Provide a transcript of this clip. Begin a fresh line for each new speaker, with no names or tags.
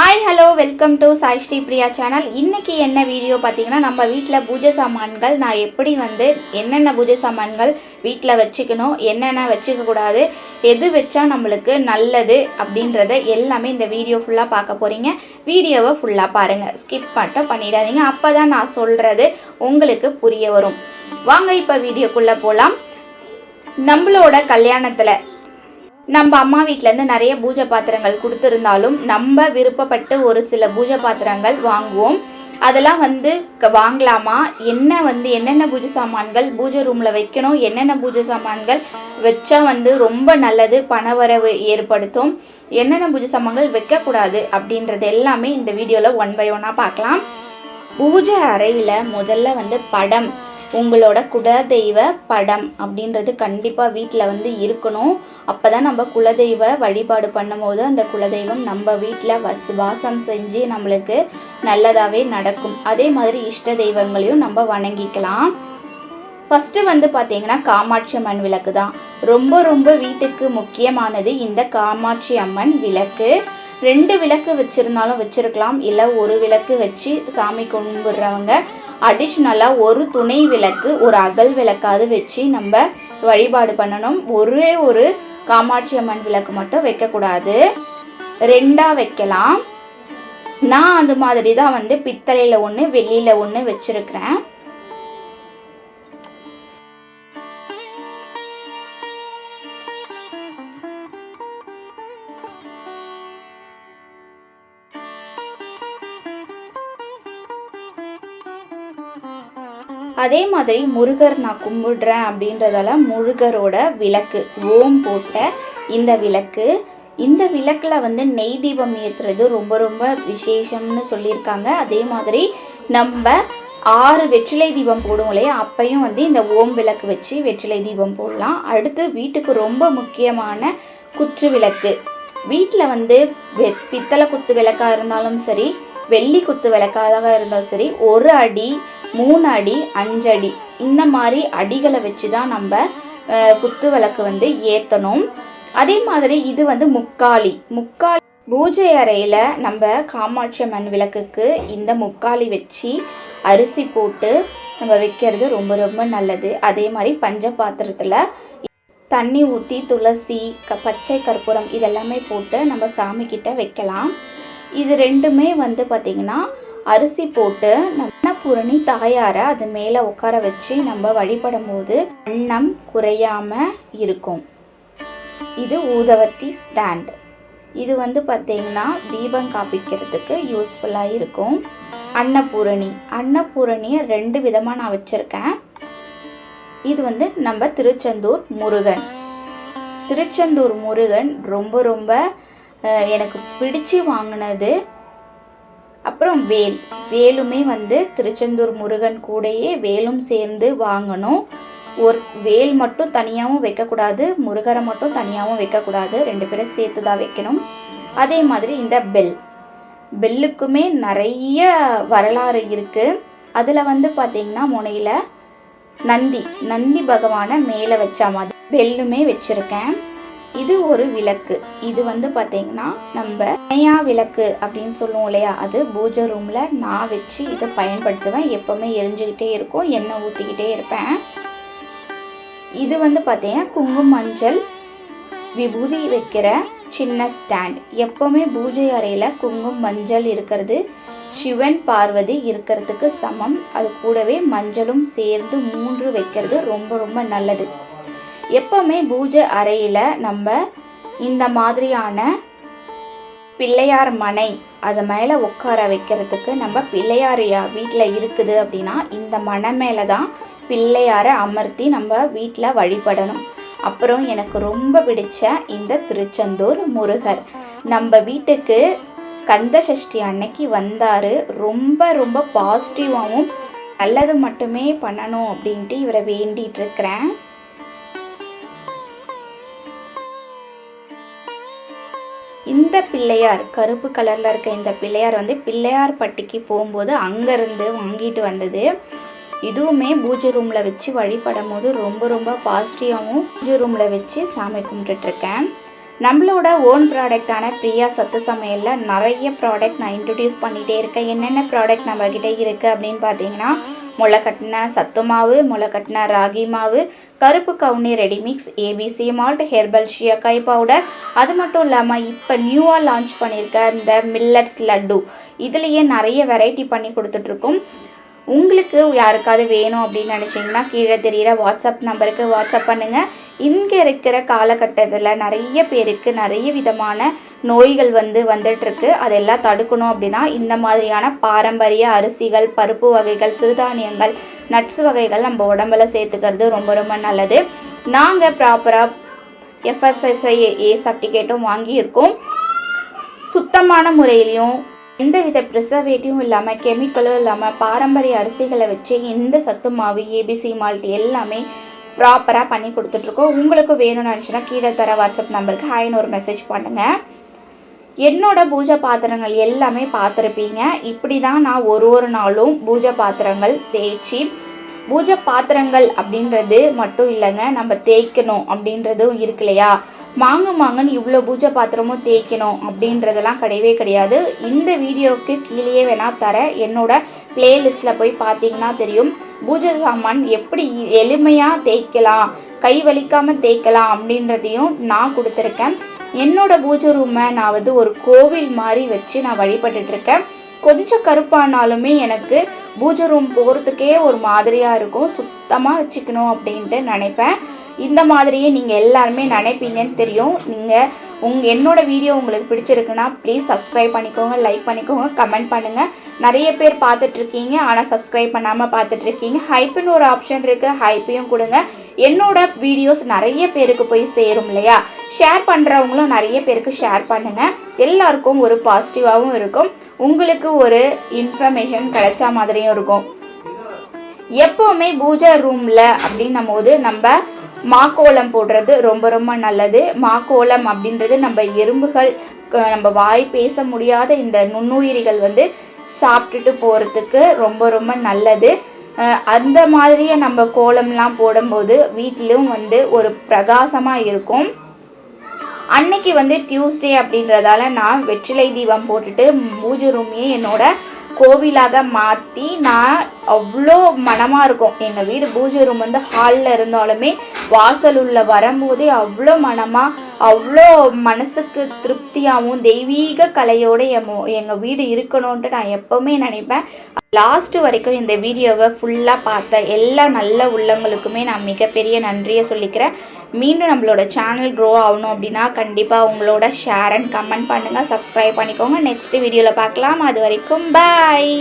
Hi hello welcome to Sai Sri Priya channel இன்றைக்கி என்ன video பார்த்தீங்கன்னா நம்ம வீட்டில் பூஜை சாமான்கள் நான் எப்படி வந்து என்னென்ன பூஜை சாமான்கள் வீட்டில் வச்சுக்கணும் என்னென்ன வச்சுக்கக்கூடாது எது வச்சா நம்மளுக்கு நல்லது அப்படின்றத எல்லாமே இந்த வீடியோ ஃபுல்லாக பார்க்க போகிறீங்க வீடியோவை ஃபுல்லாக பாருங்கள் ஸ்கிப் மட்டும் பண்ணிடாதீங்க. அப்போ தான் நான் சொல்கிறது உங்களுக்கு புரிய வரும். வாங்க இப்போ வீடியோக்குள்ளே போகலாம் நம்மளோட கல்யாணத்தில் நம்ம அம்மா வீட்டிலேருந்து நிறைய பூஜை பாத்திரங்கள் கொடுத்துருந்தாலும் நம்ம விருப்பப்பட்டு ஒரு சில பூஜை பாத்திரங்கள் வாங்குவோம். அதெல்லாம் வந்து க- வாங்கலாமா? என்ன வந்து என்னென்ன பூஜை சாமான்கள் பூஜை ரூமில் வைக்கணும்? என்னென்ன பூஜை சாமான்கள் வச்சா வந்து ரொம்ப நல்லது பணவரவு ஏற்படுத்தும்? என்னென்ன பூஜை சாமான்கள் வைக்கக்கூடாது அப்படின்றது எல்லாமே இந்த வீடியோவில் ஒன் பை ஒன்னாக பார்க்கலாம். பூஜை அறையில் முதல்ல வந்து படம் உங்களோட குலதெய்வ படம் அப்படின்றது கண்டிப்பாக வீட்டில் வந்து இருக்கணும். அப்போ தான் நம்ம குலதெய்வ வழிபாடு பண்ணும்போது அந்த குலதெய்வம் நம்ம வீட்டில் வஸ் வாசம் செஞ்சு நம்மளுக்கு நல்லதாகவே நடக்கும். அதே மாதிரி இஷ்ட தெய்வங்களையும் நம்ம வணங்கிக்கலாம். ஃபஸ்ட்டு வந்து பார்த்தீங்கன்னா காமாட்சி அம்மன் விளக்கு தான் ரொம்ப ரொம்ப வீட்டுக்கு முக்கியமானது இந்த காமாட்சி அம்மன் விளக்கு. ரெண்டு விளக்கு வச்சுருந்தாலும் வச்சுருக்கலாம். இல்லை ஒரு விளக்கு வச்சு சாமி கும்பிட்றவங்க. அடிஷ்னலாக ஒரு துணை விளக்கு ஒரு அகல் விளக்காவது வச்சு நம்ம வழிபாடு பண்ணணும். ஒரே ஒரு காமாட்சி அம்மன் விளக்கு மட்டும் வைக்கக்கூடாது. ரெண்டாக வைக்கலாம். நான் அந்த மாதிரி தான் வந்து பித்தளையில் ஒன்று வெள்ளியில் ஒன்று வச்சுருக்கிறேன். அதே மாதிரி முருகர் நான் கும்பிடுறேன் அப்படின்றதால முருகரோட விளக்கு ஓம் போட்ட இந்த விளக்கு. இந்த விளக்கில் வந்து நெய் தீபம் ஏற்றுறது ரொம்ப ரொம்ப விசேஷம்னு சொல்லியிருக்காங்க. அதே மாதிரி நம்ம ஆறு வெற்றிலை தீபம் போடுவோம் இல்லையா? அப்பையும் வந்து இந்த ஓம் விளக்கு வச்சு வெற்றிலை தீபம் போடலாம். அடுத்து வீட்டுக்கு ரொம்ப முக்கியமான குற்று விளக்கு. வீட்டில் வந்து பித்தளை குத்து விளக்காக இருந்தாலும் சரி வெள்ளி குத்து விளக்காக இருந்தாலும் சரி ஒரு அடி மூணு அடி அஞ்சு அடி இந்த மாதிரி அடிகளை வச்சு தான் நம்ம குத்து விளக்கு வந்து ஏற்றணும் அதே மாதிரி இது வந்து முக்காலி. முக்காலி பூஜை அறையில் நம்ம காமாட்சி அம்மன் விளக்குக்கு இந்த முக்காலி வச்சு அரிசி போட்டு நம்ம வைக்கிறது ரொம்ப ரொம்ப நல்லது. அதே மாதிரி பஞ்ச பாத்திரத்தில் தண்ணி ஊற்றி துளசி க பச்சை கற்பூரம் இதெல்லாமே போட்டு நம்ம சாமிக்கிட்ட வைக்கலாம். இது ரெண்டுமே வந்து பார்த்திங்கன்னா அரிசி போட்டு நம்ம பூரணி தாயாரை அது மேலே உட்கார வச்சு நம்ம வழிபடும் போது அன்னம் குறையாம இருக்கும். இது ஊதவத்தி ஸ்டாண்ட். இது வந்து பார்த்திங்கன்னா தீபம் காப்பிக்கிறதுக்கு யூஸ்ஃபுல்லாக இருக்கும். அன்னபூரணி. அன்னபூரணியை ரெண்டு விதமாக நான் வச்சுருக்கேன். இது வந்து நம்ம திருச்செந்தூர் முருகன். திருச்செந்தூர் முருகன் ரொம்ப ரொம்ப எனக்கு பிடிச்சு வாங்கினது அப்புறம் வேல். வேலுமே வந்து திருச்செந்தூர் முருகன் கூடயே வேலும் சேர்ந்து வாங்கணும். ஒரு வேல் மட்டும் தனியாகவும் வைக்கக்கூடாது முருகரை மட்டும் தனியாகவும் வைக்கக்கூடாது. ரெண்டு பேரும் சேர்த்து தான் வைக்கணும். அதே மாதிரி இந்த பெல். பெல்லுக்குமே நிறைய வரலாறு இருக்குது அதில் வந்து பார்த்திங்கன்னா முனையில் நந்தி நந்தி பகவானை மேலே வச்ச மாதிரி பெல்லுமே வச்சுருக்கேன். இது ஒரு விளக்கு. இது வந்து பார்த்தீங்கன்னா நம்ம நயா விளக்கு அப்படின்னு சொல்லுவோம் இல்லையா? அது பூஜை ரூமில் நான் வச்சு இதை பயன்படுத்துவேன். எப்போவுமே எரிஞ்சுக்கிட்டே இருக்கும். எண்ணெய் ஊற்றிக்கிட்டே இருப்பேன். இது வந்து பார்த்தீங்கன்னா குங்கும மஞ்சள் விபூதி வைக்கிற சின்ன ஸ்டாண்ட் எப்போவுமே பூஜை அறையில் குங்கும மஞ்சள் இருக்கிறது சிவன் பார்வதி இருக்கிறதுக்கு சமம். அது கூடவே மஞ்சளும் சேர்ந்து மூன்று வைக்கிறது ரொம்ப ரொம்ப நல்லது. எப்போவுமே பூஜை அறையில் நம்ம இந்த மாதிரியான பிள்ளையார் மனை அது மேலே உட்கார வைக்கிறதுக்கு நம்ம பிள்ளையார் வீட்டில் இருக்குது அப்படின்னா இந்த மனை மேலே தான் பிள்ளையாரை அமர்த்தி நம்ம வீட்டில் வழிபடணும். அப்புறம் எனக்கு ரொம்ப பிடிச்ச இந்த திருச்செந்தூர் முருகர். நம்ம வீட்டுக்கு கந்த சஷ்டி அன்னைக்கு வந்தார். ரொம்ப ரொம்ப பாசிட்டிவாகவும் நல்லது மட்டுமே பண்ணணும் அப்படின்ட்டு இவரை வேண்டிட்டு இருக்கிறேன். இந்த பிள்ளையார் கருப்பு கலரில் இருக்க இந்த பிள்ளையார் வந்து பிள்ளையார் பட்டிக்கு போகும்போது அங்கேருந்து வாங்கிட்டு வந்தது. இதுவுமே பூஜை ரூமில் வச்சு வழிபடும் போது ரொம்ப ரொம்ப பாசிட்டிவாகவும் பூஜை ரூமில் வச்சு சாமி கும்பிட்டுட்ருக்கேன் நம்மளோட ஓன் ப்ராடக்டான பிரியா சத்து சமையலில் நிறைய ப்ராடக்ட் நான் இன்ட்ரடியூஸ் பண்ணிகிட்டே இருக்கேன். என்னென்ன ப்ராடக்ட் நம்மக்கிட்ட இருக்குது அப்படின்னு பார்த்தீங்கன்னா முளைக்கட்டின சத்து மாவு முளைக்கட்டின ராகி மாவு கருப்பு கவுனி readymix ABC malt herbal shikakai powder அது மட்டும் இல்லாமல் இப்போ நியூவாக லான்ச் பண்ணியிருக்க இந்த மில்லட்ஸ் லட்டு. இதுலேயே நிறைய வெரைட்டி பண்ணி கொடுத்துட்ருக்கோம் உங்களுக்கு யாருக்காவது வேணும் அப்படின்னு நினச்சிங்கன்னா கீழே தெரிகிற வாட்ஸ்அப் நம்பருக்கு வாட்ஸ்அப் பண்ணுங்கள் இங்கே இருக்கிற காலகட்டத்தில் நிறைய பேருக்கு நிறைய விதமான நோய்கள் வந்து வந்துட்டுருக்கு. அதெல்லாம் தடுக்கணும் அப்படின்னா இந்த மாதிரியான பாரம்பரிய அரிசிகள் பருப்பு வகைகள் சிறுதானியங்கள் நட்ஸ் வகைகள் நம்ம உடம்புல சேர்த்துக்கிறது ரொம்ப ரொம்ப நல்லது. நாங்கள் ப்ராப்பராக எஃப்எஸ்எஸ்ஐ ஏ சர்டிஃபிகேட்டும் வாங்கியிருக்கோம் சுத்தமான முறையிலையும் எந்தவித ப்ரிசர்வேட்டிவும் இல்லாமல் கெமிக்கலும் இல்லாமல் பாரம்பரிய அரிசிகளை வச்சு இந்த சத்து மாவு ஏபிசி மால்ட் எல்லாமே ப்ராப்பராக பண்ணி கொடுத்துட்ருக்கோம். உங்களுக்கு வேணும்னு நினச்சினா கீழே தர வாட்ஸ்அப் நம்பருக்கு ஹாய்னு ஒரு மெசேஜ் பண்ணுங்கள் என்னோட பூஜை பாத்திரங்கள் எல்லாமே பார்த்துருப்பீங்க. இப்படி தான் நான் ஒரு ஒரு நாளும் பூஜை பாத்திரங்கள் தேய்ச்சி பூஜை பாத்திரங்கள் அப்படின்றது மட்டும் இல்லைங்க நம்ம தேய்க்கணும் அப்படின்றதும் இருக்கு இல்லையா? மாங்கு மாங்கன்னு இவ்வளோ பூஜை பாத்திரமும் தேய்க்கணும் அப்படின்றதெல்லாம் கிடையவே கிடையாது. இந்த வீடியோவுக்கு கீழேயே வேணால் தர. என்னோட பிளேலிஸ்ட்டில் போய் பார்த்தீங்கன்னா தெரியும். பூஜை சாமான் எப்படி எளிமையாக தேய்க்கலாம் கை வலிக்காமல் தேய்க்கலாம் அப்படின்றதையும் நான் கொடுத்துருக்கேன். என்னோட பூஜை ரூமை நான் வந்து ஒரு கோவில் மாதிரி வச்சு நான் வழிபட்டுட்ருக்கேன் கொஞ்சம் கருப்பானாலுமே எனக்கு பூஜை ரூம் போகிறதுக்கே ஒரு மாதிரியாக இருக்கும். சுத்தமாக வச்சுக்கணும் அப்படின்ட்டு நினைப்பேன். இந்த மாதிரியே நீங்கள் எல்லாருமே நினைப்பீங்கன்னு தெரியும். நீங்கள் உங் என்னோடய வீடியோ உங்களுக்கு பிடிச்சிருக்குன்னா ப்ளீஸ் சப்ஸ்கிரைப் பண்ணிக்கோங்க லைக் பண்ணிக்கோங்க கமெண்ட் பண்ணுங்கள் நிறைய பேர் பார்த்துட்ருக்கீங்க ஆனால் சப்ஸ்கிரைப் பண்ணாமல் பார்த்துட்ருக்கீங்க. ஹைப்புன்னு ஒரு ஆப்ஷன் இருக்குது ஹைப்பையும் கொடுங்க. என்னோடய வீடியோஸ் நிறைய பேருக்கு போய் சேரும் இல்லையா? ஷேர் பண்ணுறவங்களும் நிறைய பேருக்கு ஷேர் பண்ணுங்கள் எல்லாருக்கும் ஒரு பாசிட்டிவாகவும் இருக்கும். உங்களுக்கு ஒரு இன்ஃபர்மேஷன் கிடைச்சா மாதிரியும் இருக்கும். எப்போவுமே பூஜை ரூமில் அப்படின்னும் போது நம்ம மாக்கோலம் போடுறது ரொம்ப ரொம்ப நல்லது. மாக்கோலம் அப்படின்றது நம்ம எறும்புகள் நம்ம வாய் பேச முடியாத இந்த நுண்ணுயிரிகள் வந்து சாப்பிட்டுட்டு போகிறதுக்கு ரொம்ப ரொம்ப நல்லது. அந்த மாதிரியே நம்ம கோலம்லாம் போடும்போது வீட்டிலும் வந்து ஒரு பிரகாசமாக இருக்கும். அன்னைக்கு வந்து டியூஸ்டே அப்படின்றதால நான் வெற்றிலை தீபம் போட்டுட்டு பூஜை ரூமையே என்னோட கோவிலாக மாற்றி நான் அவ்வளோ மனமாக இருக்கும். எங்கள் வீடு பூஜை ரூம் வந்து ஹாலில் இருந்தாலுமே வாசல் உள்ள வரும்போதே அவ்வளோ மனமாக அவ்வளோ மனசுக்கு திருப்தியாகவும் தெய்வீக கலையோடு என் எங்கள் வீடு இருக்கணும்ன்ட்டு நான் எப்போவுமே நினைப்பேன். லாஸ்ட்டு வரைக்கும் இந்த வீடியோவை ஃபுல்லாக பார்த்த எல்லா நல்ல உள்ளங்களுக்குமே நான் மிகப்பெரிய நன்றியை சொல்லிக்கிறேன். மீண்டும் நம்மளோட சேனல் க்ரோ ஆகணும் அப்படின்னா கண்டிப்பாக உங்களோட ஷேர் அண்ட் கமெண்ட் பண்ணுங்கள் சப்ஸ்கிரைப் பண்ணிக்கோங்க. நெக்ஸ்ட் வீடியோவில் பார்க்கலாம். அது வரைக்கும் பாய்